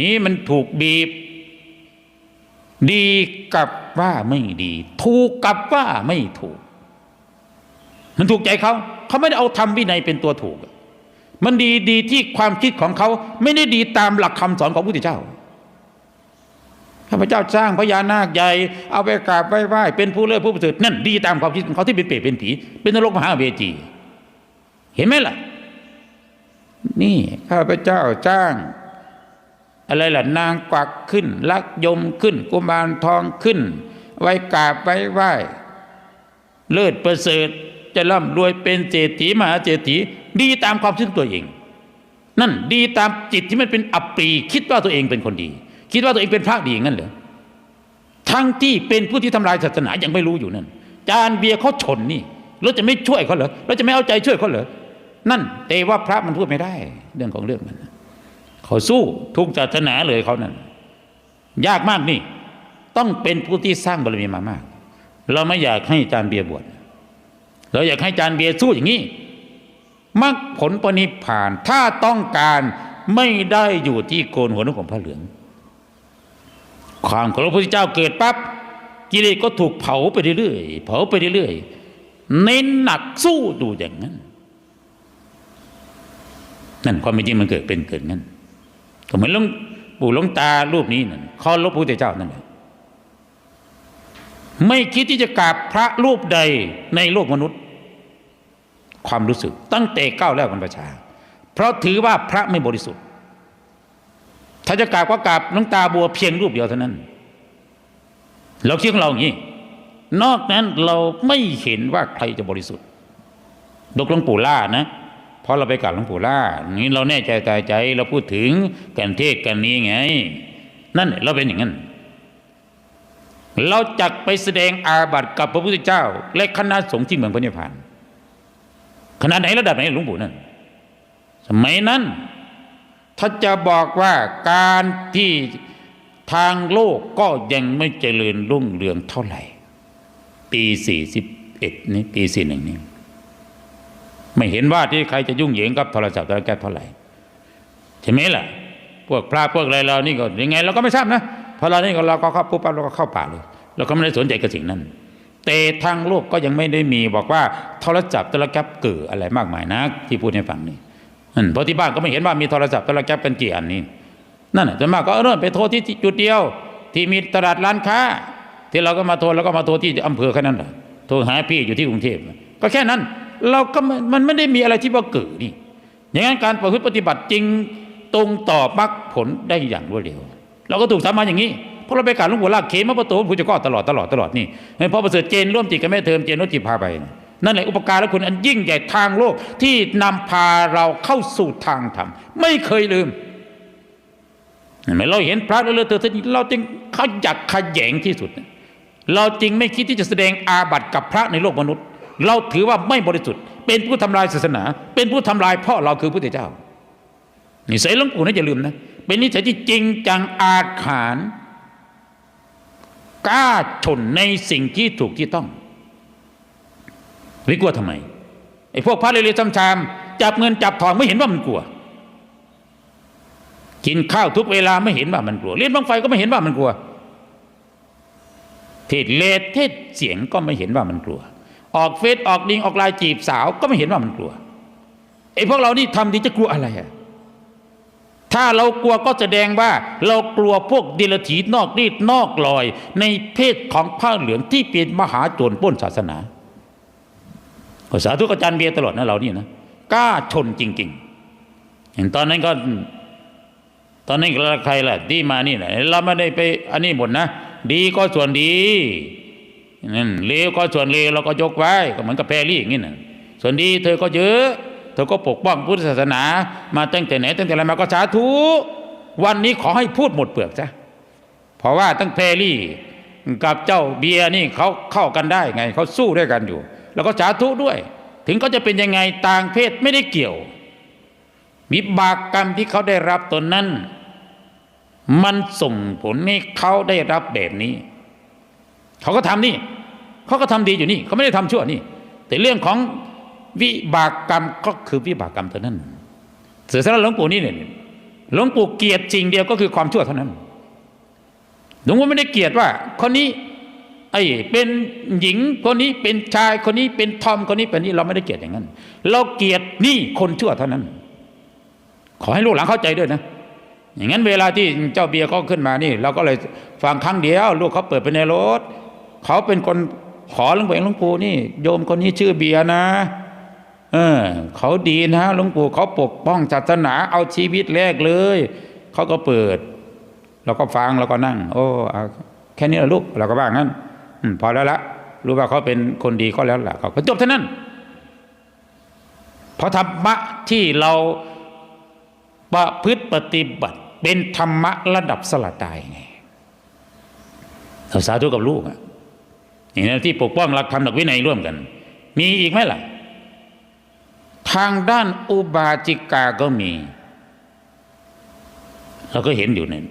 นี้มันถูกบีบ ดีกับว่าไม่ดี ถูกกับว่าไม่ถูก มันถูกใจเขาเขาไม่ได้เอาธรรมวินัยเป็นตัวถูก มันดีดีที่ความคิดของเขาไม่ได้ดีตามหลักคำสอนของพระพุทธเจ้าข้าพเจ้าสร้างพญานาคใหญ่เอาไปกราบไหว้ไหว้เป็นผู้เลิศผู้ประเสริฐนั่นดีตามความคิดของเขาที่เป็นเปรตเป็นผี เป็นนรกมหาเวจี เห็นไหมล่ะ นี่ข้าพเจ้าจ้าง อะไรล่ะนางกวักขึ้น ลักยมขึ้น กุมารทองขึ้น ไว้กราบไว้ไหว้เลิศประเสริฐจะร่ำรวยเป็นเศรษฐีมหาเศรษฐีดีตามความคิดตัวเอง นั่นดีตามจิตที่มันเป็นอัปปรีคิดว่าตัวเองเป็นคนดี คิดว่าตัวเองเป็นพระดีงั้นเหรอทั้งที่เป็นผู้ที่ทำลายศาสนายังไม่รู้อยู่นั่น จานเบียร์เขาชนนี่เราจะไม่ช่วยเขาเหรอเราจะไม่เอาใจช่วยเขาเหรอนั่นแต่ว่าพระมันพูดไม่ได้ เรื่องของเรื่องมัน เขาสู้ทุกศาสนาเลยเขานั่นยากมากนี่ ต้องเป็นผู้ที่สร้างบารมีมามาก เราไม่อยากให้จานเบียบวชเราอยากให้จานเบียร์สู้อย่างนี้มรรคผลปณิพานถ้าต้องการไม่ได้อยู่ที่โกนหัวนกของพระเหลือง ความของพระพุทธเจ้าเกิดปั๊บกิเลสก็ถูกเผาไปเรื่อยๆเผาไปเรื่อยๆเน้นหนักสู้ดูอย่างนั้น นั่นความเป็นจริงมันเกิดเป็นเกิดงั้น ก็เหมือนหลวงปู่หลวงตารูปนี้นั่นเขาลบพระพุทธเจ้านั่นแหละไม่คิดที่จะกราบพระรูปใดในโลกมนุษย์ ความรู้สึกตั้งแต่ก้าวแรกวันประชา เพราะถือว่าพระไม่บริสุทธิ์ ถ้าจะกราบก็กราบหลวงตาบัวเพียงรูปเดียวเท่านั้น เราคิดของเราอย่างนี้ นอกนั้นเราไม่เห็นว่าใครจะบริสุทธิ์ดกหลวงปู่ล่านะ ราะเราไปกราบหลวงปู่ล่านี้เราแน่ใจตายใจ เราพูดถึงกันเทศกันนี้ไง นั่นเราเป็นอย่างนั้น เราจักไปแสดงอาบัติกับพระพุทธเจ้า และคณะสงฆ์ที่เมืองพระนิพพานขนาดไหนระดับไหนหลวงปู่นั่นสมัยนั้นถ้าจะบอกว่าการที่ทางโลกก็ยังไม่เจริญรุ่งเรืองเท่าไหร่ ปีสี่สิบเอ็ดนี้ปีสี่หนึ่งนี้ ไม่เห็นว่าที่ใครจะยุ่งเหยิงกับโทรศัพท์โทรแก้วเท่าไหร่ใช่ไหมล่ะ พวกพระพวกอะไรเรานี่ก็ยังไง เราก็ไม่ทราบนะเพราะเรานี่ก็เราก็เข้าปุ๊บปั๊บเราก็เข้าป่าเลยเราก็ไม่ได้สนใจกับสิ่งนั้น แต่ทางโลกก็ยังไม่ได้มีบอกว่าโทรศัพท์โทรแก้วเกิดอะไรมากมายนะที่พูดให้ฟังนี่เพราะที่บ้านก็ไม่เห็นว่ามีโทรศัพท์โทรแก้วกันกี่อันนี้นั่นน่ะส่วนมากก็เริ่มไปโทรที่จุดเดียว ที่มีตลาดร้านค้า ที่เราก็มาโทรแล้วก็มาโทรที่อำเภอแค่นั้นแหละโทรหาพี่อยู่ที่กรุงเทพก็แค่นั้น เราก็มันไม่ได้มีอะไรที่ว่าเกิดนี่ อย่างนั้นการประพฤติปฏิบัติจริงตรงต่อมรรคผลได้อย่างรวดเร็ว เราก็ถูกทำมาอย่างนี้เพราะเราไปการลวงปู่ลากเขมประตูผู้จะก็ตลอดตลอดตลอดนี่ให้พ่อประเสริฐเจนร่วมจิตกับแม่เทอมเจนร่วมจิตพาไป นั่นแหละอุปการและคุณอันยิ่งใหญ่ทางโลกที่นำพาเราเข้าสู่ทางธรรมไม่เคยลืมเห็นไหมเราเห็นพระแล้วเธอเราจึงขยักขยแยงที่สุด เราจริงไม่คิดที่จะแสดงอาบัติกับพระในโลกมนุษย์ เราถือว่าไม่บริสุทธิ์ เป็นผู้ทำลายศาสนา เป็นผู้ทำลายพ่อเราคือพระพุทธเจ้านิสัยหลวงปู่นะอย่าลืมนะ เป็นนิสัยที่จริงจังอาขานกล้าชนในสิ่งที่ถูกที่ต้องไม่กลัวทำไมไอ้พวกพระเรๆจำๆจับเงินจับทองไม่เห็นว่ามันกลัว กินข้าวทุกเวลาไม่เห็นว่ามันกลัวเล่นบังไฟก็ไม่เห็นว่ามันกลัวเทศเลเทศเสียงก็ไม่เห็นว่ามันกลัว ออกเฟซออกดิงออกไลน์จีบสาวก็ไม่เห็นว่ามันกลัวไอ้พวกเรานี่ทำดีจะกลัวอะไรอะถ้าเรากลัวก็แสดงว่า เรากลัวพวกเดลถีนอกรีดนอกลอย ในเพศของผ้าเหลืองที่เป็นมหาโจรป้นศาสนาก็สาธุกอาจารย์เบียตลอดนะเรานี่นะกล้าชนจริงๆอย่างตอนนั้นก็ ตอนนั้นใครล่ะที่มานี่แหละเราไม่ได้ไป อันนี้หมดนะ ดีก็ส่วนดี นั่นเลวก็ส่วนเลวเราก็ยกไว้ก็เหมือนกับแพรรี่อย่างนี้นะส่วนดีเธอก็เยอะ เธอก็ปกป้องพุทธศาสนา มาตั้งแต่ไหนตั้งแต่อะไรมาก็สาธุวันนี้ขอให้พูดหมดเปลือกจ้ะเพราะว่าตั้งแพรรี่กับเจ้าเบียร์นี่เขาเข้ากันได้ไงเขาสู้ด้วยกันอยู่ แล้วก็สาธุด้วย ถึงเขาจะเป็นยังไงต่างเพศไม่ได้เกี่ยววิบากกรรมที่เขาได้รับตนนั้น มันส่งผลให้เขาได้รับแบบนี้ เขาก็ทำนี่เขาก็ทำดีอยู่นี่เขาไม่ได้ทำชั่วนี่แต่เรื่องของวิบากกรรมก็คือวิบากกรรมเท่านั้นเสือสารหลวงปู่นี่เนี่ยหลวงปู่เกลียดสิ่งเดียวก็คือความชั่วเท่านั้นหลวงปู่ไม่ได้เกลียดว่าคนนี้ไอ้เป็นหญิงคนนี้เป็นชายคนนี้เป็นทอมคนนี้เป็นนี่เราไม่ได้เกลียดอย่างนั้น เราเกลียดนี่คนชั่วเท่านั้น ขอให้ลูกหลานเข้าใจด้วยนะ อย่างนั้นเวลาที่เจ้าเบียร์เขาขึ้นมานี่ เราก็เลยฟังครั้งเดียว ลูกเขาเปิดไปในรถ เขาเป็นคนขอหลวงปู่หลวงปู่นี่ โยมคนนี้ชื่อเบียนะ เออ เขาดีนะหลวงปู่เขาปกป้องศาสนาเอาชีวิตแรกเลย เขาก็เปิดเราก็ฟังเราก็นั่ง โอ้แค่นี้ละลูกเราก็ว่างั้นอพอแล้วละรู้ว่าเขาเป็นคนดีก็แล้วล่ะเขาก็จบเท่านั้นเพราะธรรมะที่เราประพฤติปฏิบัติ เป็นธรรมะระดับสลัดตายไงเราสาธุกับลูกอะ อย่างนั้นที่ปกป้องหลักธรรมหลักวินัยร่วมกัน มีอีกไหมล่ะ ทางด้านอุบาจิกาก็มี เราก็เห็นอยู่เนี่ย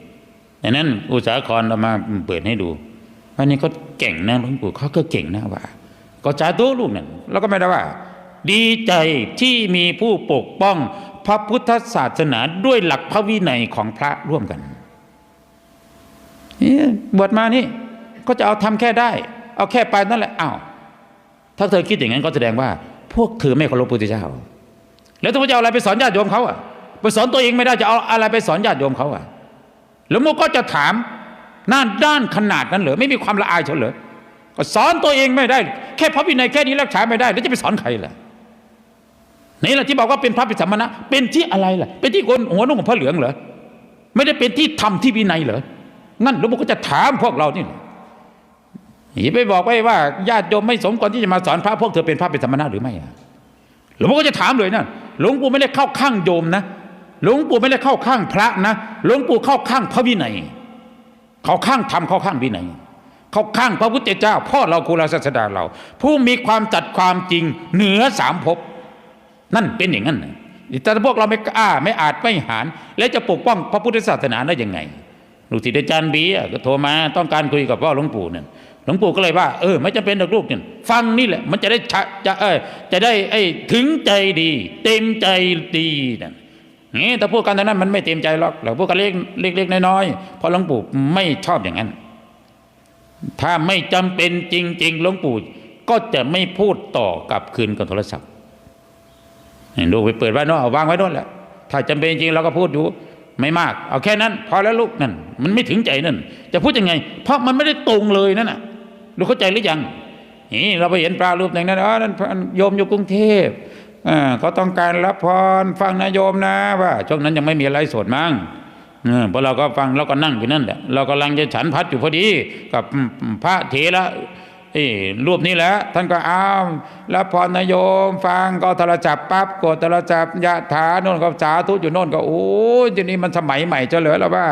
ดังนั้น อุตสาหกรเรามาเปิดให้ดูวันนี้ก็เก่งนะหลวงปู่เขาก็เก่งนะว่า ก็จ่าตัวลูกนั่นเราก็ไม่ได้ว่า ดีใจที่มีผู้ปกป้องพระพุทธศาสนาด้วยหลักพระวินัยของพระร่วมกันนี่บวชมานี่ก็จะเอาทำแค่ได้ เอาแค่ไปนั่นแหละอ้าวถ้าเธอคิดอย่างนั้นก็แสดงว่า พวกเธอไม่เคารพพระพุทธเจ้า แล้วถ้าจะเอาอะไรไปสอนญาติโยมเขาอะไปสอนตัวเองไม่ได้จะเอาอะไรไปสอนญาติโยมเขาอะแล้วมันก็จะถามหน้าด้านขนาดนั้นเหรอไม่มีความละอายเฉลยก็สอนตัวเองไม่ได้ แค่พระวินัยแค่นี้รักษาไม่ได้แล้วจะไปสอนใครล่ะนี่แหละที่บอกว่าเป็นพระปิสมณะเป็นที่อะไรล่ะ เป็นที่คนหัวนุ่งของพระเหลืองเหรอไม่ได้เป็นที่ทำที่วินัยเหรองั้นหลวงปู่ก็จะถามพวกเรานี่ อย่าไปบอกไว้ว่าญาติโยมไม่สมควรที่จะมาสอนพระพวกเธอเป็นพระเปิสมณะหรือไม่หลวงปู่ก็จะถามเลยนะหลวงปู่ไม่ได้เข้าข้างโยมนะหลวงปู่ไม่ได้เข้าข้างพระนะหลวงปู่เข้าข้างพระวินัยเข้าข้างธรรมเข้าข้างวินัยเข้าข้างพระพุทธเจ้า พ่อเราครูเราศาสดาเรา ผู้มีความจัดความจริงเหนือสามภพนั่นเป็นอย่างนั้นแต่พวกเราไม่กล้าไม่อาจไม่หารแล้วจะปกป้องพระพุทธศาสนาได้ยังไงลูกศิษย์อาจารย์บีก็โทรมาต้องการคุยกับพ่อหลวงปู่เนี่ย หลวงปู่ก็เลยว่าเออไม่จำเป็นหรอกลูกเนี่ยฟังนี่แหละ มันจะได้ชะจะเออจะได้ไอ้ถึงใจดี เต็มใจดีนั่นนี่แต่พูดกันตอนนั้นมันไม่เต็มใจหรอกเราพูดกันเล็กเล็กน้อยๆเพราะหลวงปู่ไม่ชอบอย่างนั้น ถ้าไม่จำเป็นจริง ๆ หลวงปู่ก็จะไม่พูดต่อกับคืนกับโทรศัพท์ดูไปเปิดไว้เนาะเอาวางไว้ด้วยแหละถ้าจำเป็นจริงเราก็พูดอยู่ไม่มาก เอาแค่นั้น พอแล้วลูกนั่นมันไม่ถึงใจนั่นจะพูดยังไง เพราะมันไม่ได้ตรงเลยนั่นน่ะ ลูกเข้าใจหรือยังนี่เราไปเห็นปลารูปอย่างนั้นอ๋อนั่นโยมอยู่กรุงเทพเขาต้องการรับพรฟังนะโยมนะว่าช่วงนั้นยังไม่มีอะไรสดมั้งเออพอเราก็ฟังเราก็นั่งอยู่นั่นแหละเรากำลังจะฉันพัดอยู่พอดีกับพระเถระ รูปนี้แหละท่านก็อ้าวรับพรนายโยมฟังก็โทรจับปั๊บกดโทรจับยะถาโน่นก็สาธุอยู่โน่นก็โอ้ยทีนี้มันสมัยใหม่จะเหลือแล้วว่า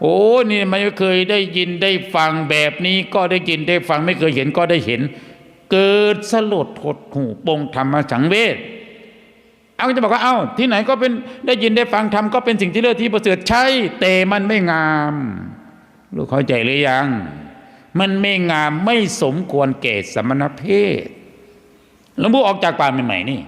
โอ้นี่ไม่เคยได้ยินได้ฟังแบบนี้ก็ได้ยินได้ฟังไม่เคยเห็นก็ได้เห็น เกิดสลดหดหูปงธรรมสังเวชเอาจะบอกว่าเอ้าที่ไหนก็เป็นได้ยินได้ฟังทำก็เป็นสิ่งที่เลิศที่ประเสริฐใช่แต่มันไม่งาม ลูกเข้าใจหรือยัง มันไม่งามไม่สมควรแก่สมณเพศหลวงพ่ออกจากป่าใหม่ๆนี่